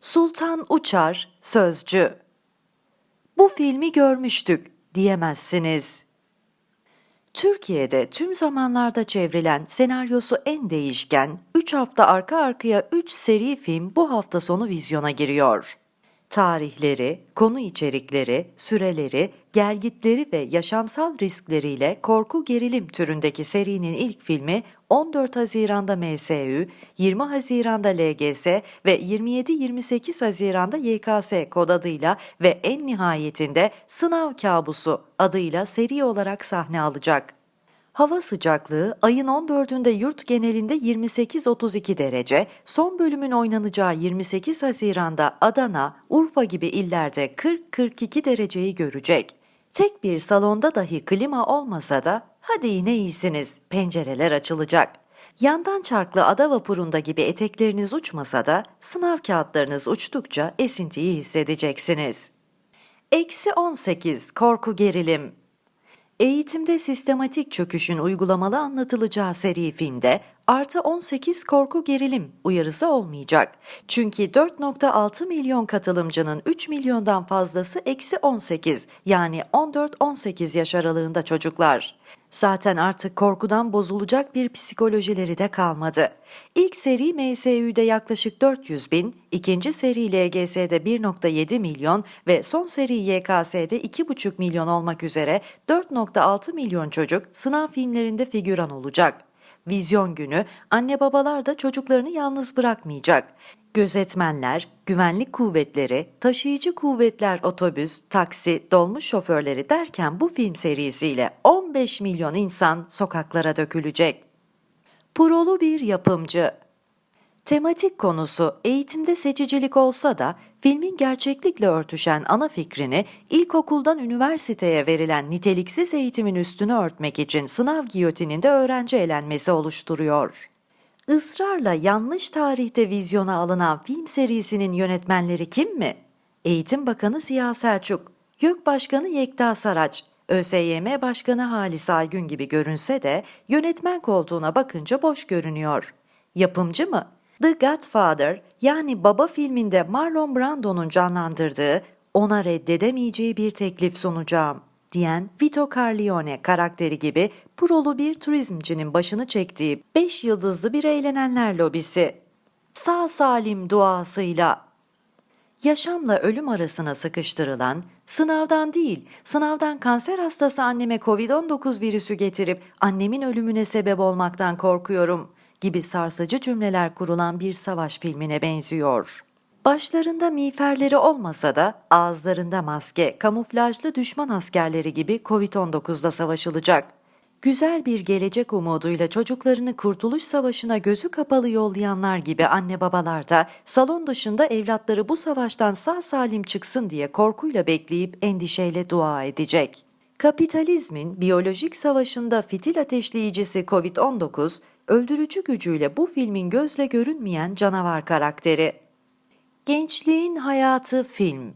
Sultan Uçar Sözcü Bu filmi görmüştük diyemezsiniz. Türkiye'de tüm zamanlarda çevrilen senaryosu en değişken 3 hafta arka arkaya 3 seri film bu hafta sonu vizyona giriyor. Tarihleri, konu içerikleri, süreleri, gelgitleri ve yaşamsal riskleriyle korku gerilim türündeki serinin ilk filmi 14 Haziran'da MSÜ, 20 Haziran'da LGS ve 27-28 Haziran'da YKS kod adıyla ve en nihayetinde Sınav Kabusu adıyla seri olarak sahne alacak. Hava sıcaklığı ayın 14'ünde yurt genelinde 28-32 derece, son bölümün oynanacağı 28 Haziran'da Adana, Urfa gibi illerde 40-42 dereceyi görecek. Tek bir salonda dahi klima olmasa da hadi yine iyisiniz, pencereler açılacak. Yandan çarklı ada vapurunda gibi etekleriniz uçmasa da sınav kağıtlarınız uçtukça esintiyi hissedeceksiniz. Eksi 18 korku gerilim Eğitimde sistematik çöküşün uygulamalı anlatılacağı seri filmde artı 18 korku gerilim uyarısı olmayacak. Çünkü 4.6 milyon katılımcının 3 milyondan fazlası eksi 18 yani 14-18 yaş aralığında çocuklar. Zaten artık korkudan bozulacak bir psikolojileri de kalmadı. İlk seri MSÜ'de yaklaşık 400 bin, ikinci seri LGS'de 1.7 milyon ve son seri YKS'de 2,5 milyon olmak üzere 4.6 milyon çocuk sınav filmlerinde figüran olacak. Vizyon günü anne babalar da çocuklarını yalnız bırakmayacak. Gözetmenler, güvenlik kuvvetleri, taşıyıcı kuvvetler otobüs, taksi, dolmuş şoförleri derken bu film serisiyle 15 milyon insan sokaklara dökülecek. Prolu bir yapımcı. Tematik konusu eğitimde seçicilik olsa da filmin gerçeklikle örtüşen ana fikrini ilkokuldan üniversiteye verilen niteliksiz eğitimin üstünü örtmek için sınav giyotininde öğrenci elenmesi oluşturuyor. Israrla yanlış tarihte vizyona alınan film serisinin yönetmenleri kim mi? Eğitim Bakanı Ziya Selçuk, Gök Başkanı Yekta Saraç, ÖSYM Başkanı Halis Aygün gibi görünse de yönetmen koltuğuna bakınca boş görünüyor. Yapımcı mı? The Godfather yani Baba filminde Marlon Brando'nun canlandırdığı ona reddedemeyeceği bir teklif sunacağım diyen Vito Corleone karakteri gibi prolu bir turizmcinin başını çektiği 5 yıldızlı bir eğlenenler lobisi. Sağ salim duasıyla yaşamla ölüm arasına sıkıştırılan, sınavdan değil, sınavdan kanser hastası anneme Covid-19 virüsü getirip annemin ölümüne sebep olmaktan korkuyorum gibi sarsıcı cümleler kurulan bir savaş filmine benziyor. Başlarında miğferleri olmasa da ağızlarında maske, kamuflajlı düşman askerleri gibi Covid-19'da savaşılacak. Güzel bir gelecek umuduyla çocuklarını Kurtuluş Savaşı'na gözü kapalı yollayanlar gibi anne babalar da salon dışında evlatları bu savaştan sağ salim çıksın diye korkuyla bekleyip endişeyle dua edecek. Kapitalizmin biyolojik savaşında fitil ateşleyicisi Covid-19, öldürücü gücüyle bu filmin gözle görünmeyen canavar karakteri. Gençliğin Hayatı Film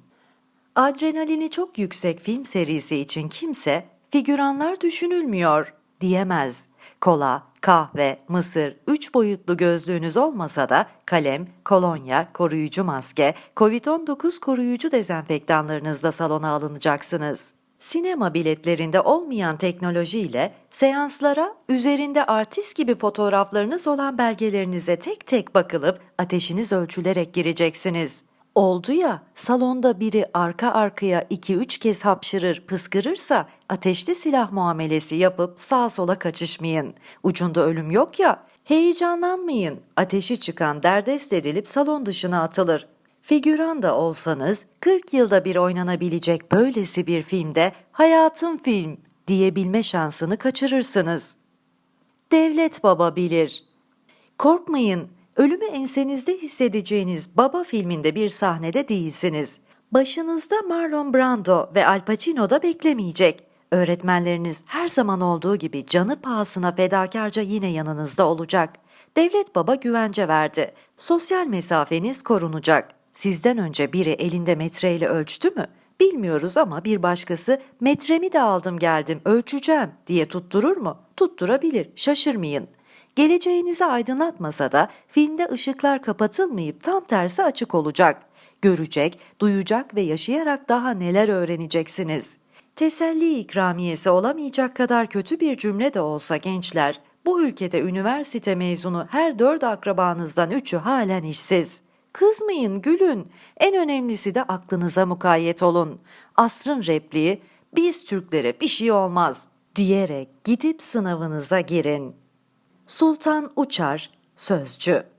Adrenalini çok yüksek film serisi için kimse figüranlar düşünülmüyor diyemez. Kola, kahve, mısır, üç boyutlu gözlüğünüz olmasa da kalem, kolonya, koruyucu maske, COVID-19 koruyucu dezenfektanlarınızla salona alınacaksınız. Sinema biletlerinde olmayan teknolojiyle seanslara üzerinde artist gibi fotoğraflarınız olan belgelerinize tek tek bakılıp ateşiniz ölçülerek gireceksiniz. Oldu ya salonda biri arka arkaya 2-3 kez hapşırır pıskırırsa ateşli silah muamelesi yapıp sağa sola kaçışmayın. Ucunda ölüm yok ya heyecanlanmayın. Ateşi çıkan derdest edilip salon dışına atılır. Figüran da olsanız 40 yılda bir oynanabilecek böylesi bir filmde hayatım film diyebilme şansını kaçırırsınız. Devlet baba bilir. Korkmayın, ölümü ensenizde hissedeceğiniz Baba filminde bir sahnede değilsiniz. Başınızda Marlon Brando ve Al Pacino da beklemeyecek. Öğretmenleriniz her zaman olduğu gibi canı pahasına fedakarca yine yanınızda olacak. Devlet baba güvence verdi. Sosyal mesafeniz korunacak. Sizden önce biri elinde metreyle ölçtü mü? Bilmiyoruz ama bir başkası metremi de aldım geldim ölçeceğim diye tutturur mu? Tutturabilir, şaşırmayın. Geleceğinizi aydınlatmasa da filmde ışıklar kapatılmayıp tam tersi açık olacak. Görecek, duyacak ve yaşayarak daha neler öğreneceksiniz. Teselli ikramiyesi olamayacak kadar kötü bir cümle de olsa gençler, bu ülkede üniversite mezunu her dört akrabanızdan üçü halen işsiz. Kızmayın, gülün. En önemlisi de aklınıza mukayyet olun. Asrın repliği, biz Türklere bir şey olmaz diyerek gidip sınavınıza girin. Sultan Uçar, Sözcü